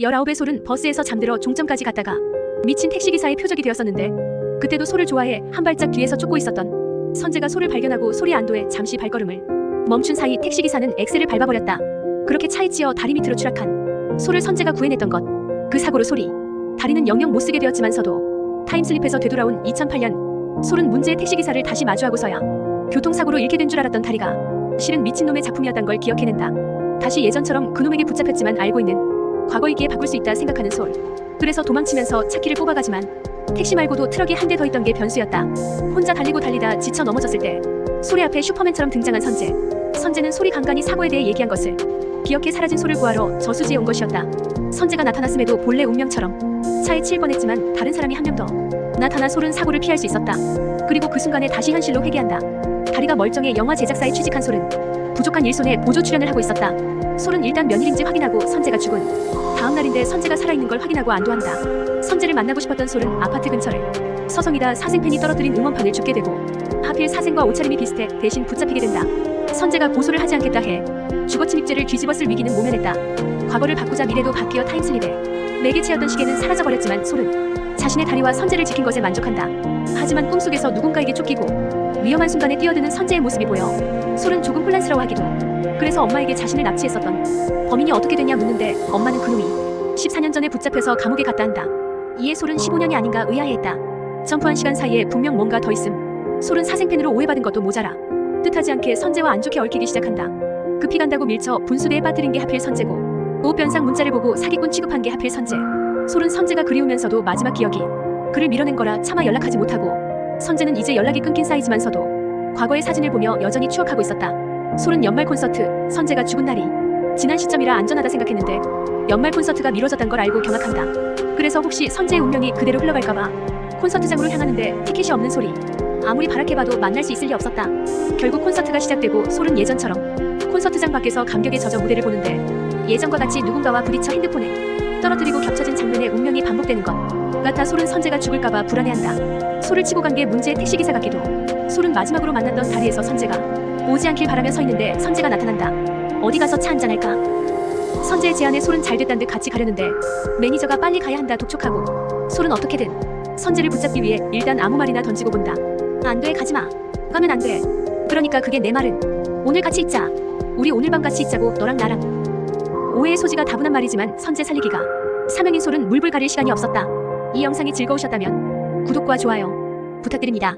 19의 솔은 버스에서 잠들어 종점까지 갔다가 미친 택시기사의 표적이 되었었는데 그때도 소를 좋아해 한 발짝 뒤에서 쫓고 있었던 선재가 소를 발견하고 소리 안도해 잠시 발걸음을 멈춘 사이 택시기사는 엑셀을 밟아버렸다. 그렇게 차에 치여 다리 밑으로 추락한 소를 선재가 구해냈던 것. 그 사고로 소리. 다리는 영영 못쓰게 되었지만서도 타임슬립해서 되돌아온 2008년 솔은 문제의 택시기사를 다시 마주하고서야 교통사고로 잃게 된 줄 알았던 다리가 실은 미친놈의 작품이었단 걸 기억해낸다. 다시 예전처럼 그놈에게 붙잡혔지만 알고 있는 과거이기에 바꿀 수 있다 생각하는 솔. 그래서 도망치면서 차키를 뽑아가지만 택시 말고도 트럭이 한 대 더 있던 게 변수였다. 혼자 달리고 달리다 지쳐 넘어졌을 때 소리 앞에 슈퍼맨처럼 등장한 선재. 선재는 소리 간간히 사고에 대해 얘기한 것을 기억해 사라진 소를 구하러 저수지에 온 것이었다. 선재가 나타났음에도 본래 운명처럼 차에 치일 뻔했지만 다른 사람이 한 명 더 나타나 솔은 사고를 피할 수 있었다. 그리고 그 순간에 다시 현실로 회귀한다. 다리가 멀쩡해 영화 제작사에 취직한 솔은 부족한 일손에 보조 출연을 하고 있었다. 솔은 일단 며칠인지 확인하고 선재가 죽은 다음 날인데 선재가 살아있는 걸 확인하고 안도한다. 선재를 만나고 싶었던 솔은 아파트 근처를 서성이다 사생팬이 떨어뜨린 응원판을 줍게 되고 하필 사생과 옷차림이 비슷해 대신 붙잡히게 된다. 선재가 고소를 하지 않겠다 해 주거침입죄를 뒤집었을 위기는 모면했다. 과거를 바꾸자 미래도 바뀌어 타임슬립에 매개체였던 시계는 사라져버렸지만 솔은 자신의 다리와 선재를 지킨 것에 만족한다. 하지만 꿈속에서 누군가에게 쫓기고 위험한 순간에 뛰어드는 선재의 모습이 보여 솔은 조금 혼란스러워하기도 그래서 엄마에게 자신을 납치했었던 범인이 어떻게 됐냐 묻는데 엄마는 그놈이 14년 전에 붙잡혀서 감옥에 갔다 한다. 이에 솔은 15년이 아닌가 의아해했다. 점프한 시간 사이에 분명 뭔가 더 있음. 솔은 사생팬으로 오해받은 것도 모자라. 뜻하지 않게 선재와 안 좋게 얽히기 시작한다. 급히 간다고 밀쳐 분수대에 빠뜨린 게 하필 선재고 오변상 문자를 보고 사기꾼 취급한 게 하필 선재. 솔은 선재가 그리우면서도 마지막 기억이 그를 밀어낸 거라 차마 연락하지 못하고 선재는 이제 연락이 끊긴 사이지만서도 과거의 사진을 보며 여전히 추억하고 있었다. 솔은 연말 콘서트, 선재가 죽은 날이 지난 시점이라 안전하다 생각했는데 연말 콘서트가 미뤄졌단 걸 알고 경악한다. 그래서 혹시 선재의 운명이 그대로 흘러갈까봐 콘서트장으로 향하는데 티켓이 없는 소리. 아무리 바라해봐도 만날 수 있을 리 없었다. 결국 콘서트가 시작되고 솔은 예전처럼 콘서트장 밖에서 감격에 젖어 무대를 보는데 예전과 같이 누군가와 부딪혀 핸드폰에 떨어뜨리고 겹쳐진 장면의 운명이 반복되는 것 같아 솔은 선재가 죽을까봐 불안해한다. 소를 치고 간 게 문제의 택시기사 같기도 솔은 마지막으로 만났던 다리에서 선재가 오지 않길 바라며 서 있는데 선재가 나타난다. 어디 가서 차 한잔 할까? 선재의 제안에 솔은 잘 됐단 듯 같이 가려는데 매니저가 빨리 가야 한다 독촉하고 솔은 어떻게든 선재를 붙잡기 위해 일단 아무 말이나 던지고 본다. 안 돼 가지마. 가면 안 돼. 그러니까 그게 내 말은 오늘 같이 있자. 우리 오늘 밤 같이 있자고 너랑 나랑. 오해의 소지가 다분한 말이지만 선재 살리기가 사명인 솔은 물불 가릴 시간이 없었다. 이 영상이 즐거우셨다면 구독과 좋아요 부탁드립니다.